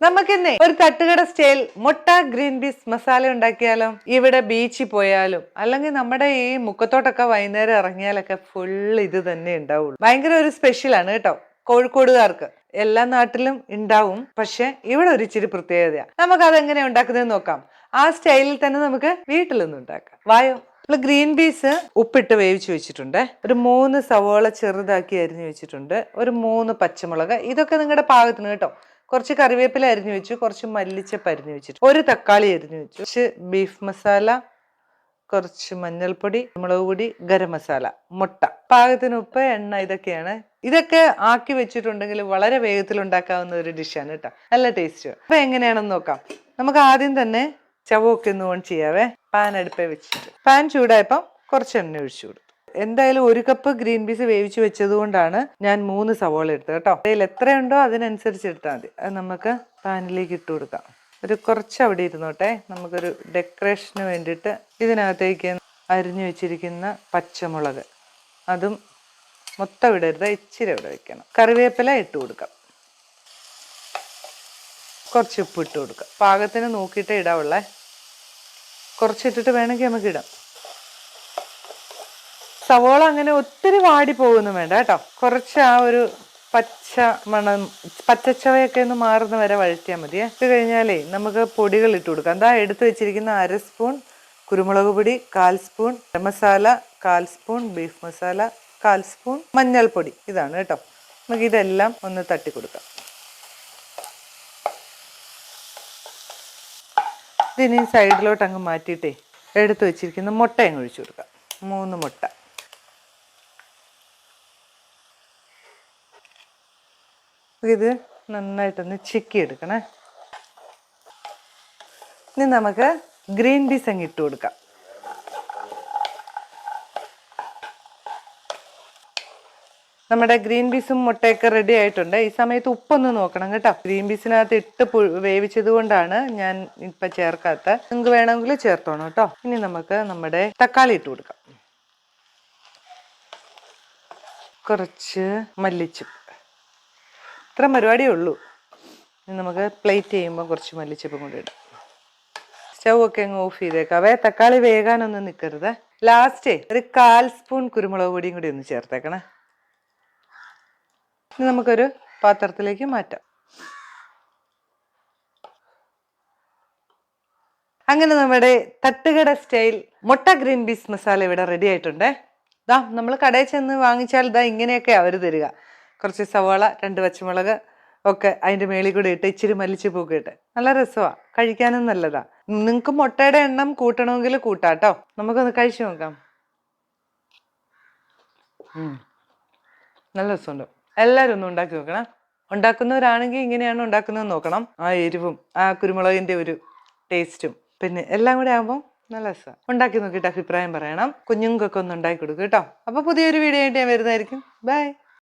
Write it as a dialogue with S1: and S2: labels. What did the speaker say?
S1: നമുക്കിന്നേ ഒരു തട്ടുകട സ്റ്റൈൽ മുട്ട ഗ്രീൻ പീസ് മസാല ഉണ്ടാക്കിയാലോ ഇവിടെ ബീച്ചിൽ പോയാലും അല്ലെങ്കിൽ നമ്മുടെ ഈ മുക്കത്തോട്ടൊക്കെ വൈകുന്നേരം ഇറങ്ങിയാലൊക്കെ ഫുൾ ഇത് തന്നെ ഉണ്ടാവുള്ളൂ. ഭയങ്കര ഒരു സ്പെഷ്യലാണ് കേട്ടോ. കോഴിക്കോടുകാർക്ക് എല്ലാ നാട്ടിലും ഉണ്ടാവും. പക്ഷെ ഇവിടെ ഒരു ഇച്ചിരി പ്രത്യേകതയാണ് നമുക്ക് അതെങ്ങനെ ഉണ്ടാക്കുന്നത് നോക്കാം. ആ സ്റ്റൈലിൽ തന്നെ നമുക്ക് വീട്ടിൽ നിന്ന് ഉണ്ടാക്കാം. വായോ. നമ്മൾ ഗ്രീൻ പീസ് ഉപ്പിട്ട് വേവിച്ച് വെച്ചിട്ടുണ്ട്. ഒരു മൂന്ന് സവോള ചെറുതാക്കി അരിഞ്ഞു വെച്ചിട്ടുണ്ട്. ഒരു മൂന്ന് പച്ചമുളക്. ഇതൊക്കെ നിങ്ങളുടെ പാകത്തിന് കേട്ടോ. കുറച്ച് കറിവേപ്പില അരിഞ്ഞു വെച്ചു കുറച്ച് മല്ലിച്ചപ്പ് അരിഞ്ഞു വെച്ചിട്ട്. ഒരു തക്കാളി അരിഞ്ഞു വെച്ചു. കുറച്ച് ബീഫ് മസാല കുറച്ച് മഞ്ഞൾപ്പൊടി മുളക് പൊടി ഗരം മസാല മുട്ട. പാകത്തിന് ഉപ്പ് എണ്ണ ഇതൊക്കെയാണ്. ഇതൊക്കെ ആക്കി വെച്ചിട്ടുണ്ടെങ്കിൽ വളരെ വേഗത്തിൽ ഉണ്ടാക്കാവുന്ന ഒരു ഡിഷാണ് കേട്ടോ നല്ല ടേസ്റ്റ് അപ്പൊ എങ്ങനെയാണെന്ന് നോക്കാം. നമുക്ക് ആദ്യം തന്നെ ചവൊക്കെ ഒന്ന് ഓൺ ചെയ്യാവേ. പാൻ അടുപ്പേ വെച്ചിട്ട്. പാൻ ചൂടായപ്പം കുറച്ച് എണ്ണ ഒഴിച്ചു കൊടുത്തു എന്തായാലും ഒരു കപ്പ് ഗ്രീൻ പീസ് വേവിച്ച് വെച്ചത് കൊണ്ടാണ് ഞാൻ മൂന്ന് സവോള എടുത്തത് കേട്ടോ. അതിൽ എത്രയുണ്ടോ അതിനനുസരിച്ച് എടുത്താൽ മതി. അത് നമുക്ക് പാനിലേക്ക് ഇട്ട് കൊടുക്കാം. ഒരു കുറച്ച് അവിടെ ഇരുന്നോട്ടെ. നമുക്കൊരു ഡെക്കറേഷന് വേണ്ടിയിട്ട് ഇതിനകത്തേക്ക് അരിഞ്ഞു വെച്ചിരിക്കുന്ന പച്ചമുളക്. അതും മൊത്തം ഇടരുത്. ഇച്ചിരി ഇവിടെ വെക്കണം. കറിവേപ്പില ഇട്ട് കൊടുക്കാം. കുറച്ച് ഉപ്പ് ഇട്ട് കൊടുക്കാം. പാകത്തിന് നോക്കിയിട്ടേ ഇടാവുള്ളേ. കുറച്ചിട്ടിട്ട് വേണമെങ്കിൽ നമുക്ക് ഇടാം. സവോള അങ്ങനെ ഒത്തിരി വാടി പോകുന്നു വേണ്ട കേട്ടോ. കുറച്ച് ആ ഒരു പച്ച മണം പച്ചച്ചവയൊക്കെ ഒന്ന് മാറുന്ന വരെ വഴറ്റിയാൽ മതി. ഇത് കഴിഞ്ഞാലേ നമുക്ക് പൊടികൾ ഇട്ട് കൊടുക്കാം. എന്താ എടുത്തു വെച്ചിരിക്കുന്ന അര സ്പൂൺ കുരുമുളക് പൊടി കാൽ സ്പൂൺ മസാല കാൽ സ്പൂൺ ബീഫ് മസാല കാൽ സ്പൂൺ മഞ്ഞൾപ്പൊടി. ഇതാണ് കേട്ടോ. നമുക്ക് ഇതെല്ലാം ഒന്ന് തട്ടി കൊടുക്കാം. ഇതിനി സൈഡിലോട്ട് അങ്ങ് മാറ്റിയിട്ടേ എടുത്തു വെച്ചിരിക്കുന്ന മുട്ട അങ്ങ് ഒഴിച്ചു കൊടുക്കാം. മൂന്ന് മുട്ട. ഇത് നന്നായിട്ടൊന്ന് ചിക്കി എടുക്കണേ ഇനി നമുക്ക് ഗ്രീൻ പീസ് അങ്ങ് ഇട്ട് കൊടുക്കാം. നമ്മുടെ ഗ്രീൻ പീസും മുട്ടയൊക്കെ റെഡി ആയിട്ടുണ്ട്. ഈ സമയത്ത് ഉപ്പൊന്ന് നോക്കണം കേട്ടോ. ഗ്രീൻ പീസിനകത്ത് ഇട്ട് വേവിച്ചത് കൊണ്ടാണ് ഞാൻ ഇപ്പൊ ചേർക്കാത്ത. നിങ്ങൾക്ക് വേണമെങ്കിൽ ചേർത്തോണം കേട്ടോ. ഇനി നമുക്ക് നമ്മുടെ തക്കാളി ഇട്ട് കൊടുക്കാം. കുറച്ച് മല്ലിച്ചപ്പ്. ഇത്ര പരിപാടിയേ ഉള്ളൂ. നമുക്ക് പ്ലേറ്റ് ചെയ്യുമ്പോൾ കുറച്ച് മല്ലിച്ചപ്പും കൂടി ഇടാം. സ്റ്റൗ ഒക്കെ അങ്ങ് ഓഫ് ചെയ്തേക്കാവേ തക്കാളി വേകാനൊന്നും നിൽക്കരുത് ലാസ്റ്റ് ഒരു കാൽ സ്പൂൺ കുരുമുളക് പൊടിയും കൂടി ഒന്ന് ചേർത്തേക്കണേ. ഇനി നമുക്കൊരു പാത്രത്തിലേക്ക് മാറ്റാം. അങ്ങനെ നമ്മുടെ തട്ടുകട സ്റ്റൈൽ മുട്ട ഗ്രീൻ പീസ് മസാല ഇവിടെ റെഡി ആയിട്ടുണ്ട്. ദാ നമ്മൾ കടയിൽ ചെന്ന് വാങ്ങിച്ചാൽ ദാ ഇങ്ങനെയൊക്കെ അവർ തരിക. കുറച്ച് സവാള രണ്ട് പച്ചമുളക് ഒക്കെ അതിന്റെ മേളിൽ കൂടെ ഇട്ട് ഇച്ചിരി മല്ലിച്ച് പൂക്ക് ഇട്ട്. നല്ല രസമാണ് കഴിക്കാനും നല്ലതാണ് നിങ്ങൾക്ക് മുട്ടയുടെ എണ്ണം കൂട്ടണമെങ്കിൽ കൂട്ടാട്ടോ നമുക്കൊന്ന് കഴിച്ചു നോക്കാം. നല്ല രസമുണ്ട്. എല്ലാവരും ഒന്ന് ഉണ്ടാക്കി നോക്കണം. ഉണ്ടാക്കുന്നവരാണെങ്കിൽ ഇങ്ങനെയാണ് ഉണ്ടാക്കുന്നത് നോക്കണം. ആ എരിവും ആ കുരുമുളകിന്റെ ഒരു ടേസ്റ്റും. പിന്നെ എല്ലാം കൂടെ ആകുമ്പോൾ നല്ല രസമാണ് ഉണ്ടാക്കി നോക്കിയിട്ട് അഭിപ്രായം പറയണം. കുഞ്ഞുങ്ങൾക്കൊക്കെ ഒന്ന് ഉണ്ടാക്കി കൊടുക്കും കേട്ടോ അപ്പോൾ പുതിയൊരു വീഡിയോ ആയിട്ട് ഞാൻ വരുന്നതായിരിക്കും. ബൈ.